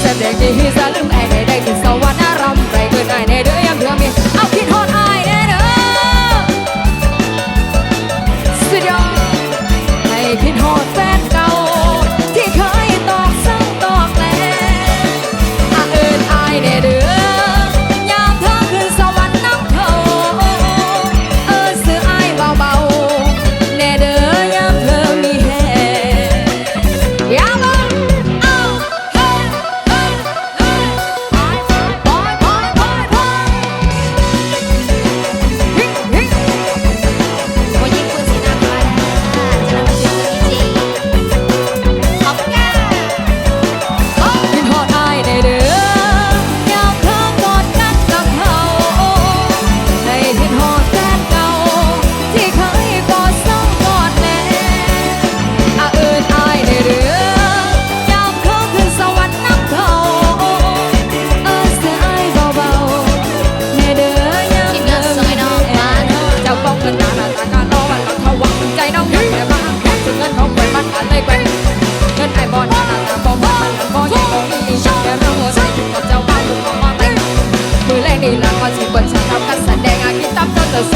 เสด็จที่ฮิสลืมไอ้ได้กินสวรรค์นรำไรเกิดไอ้ในเดือยามเดือมีเอาคิดฮอดไอ้นเด้อสุดยอดให้คิดฮอดแฟน ชอบการแสดงอากิตามโปรโตโซ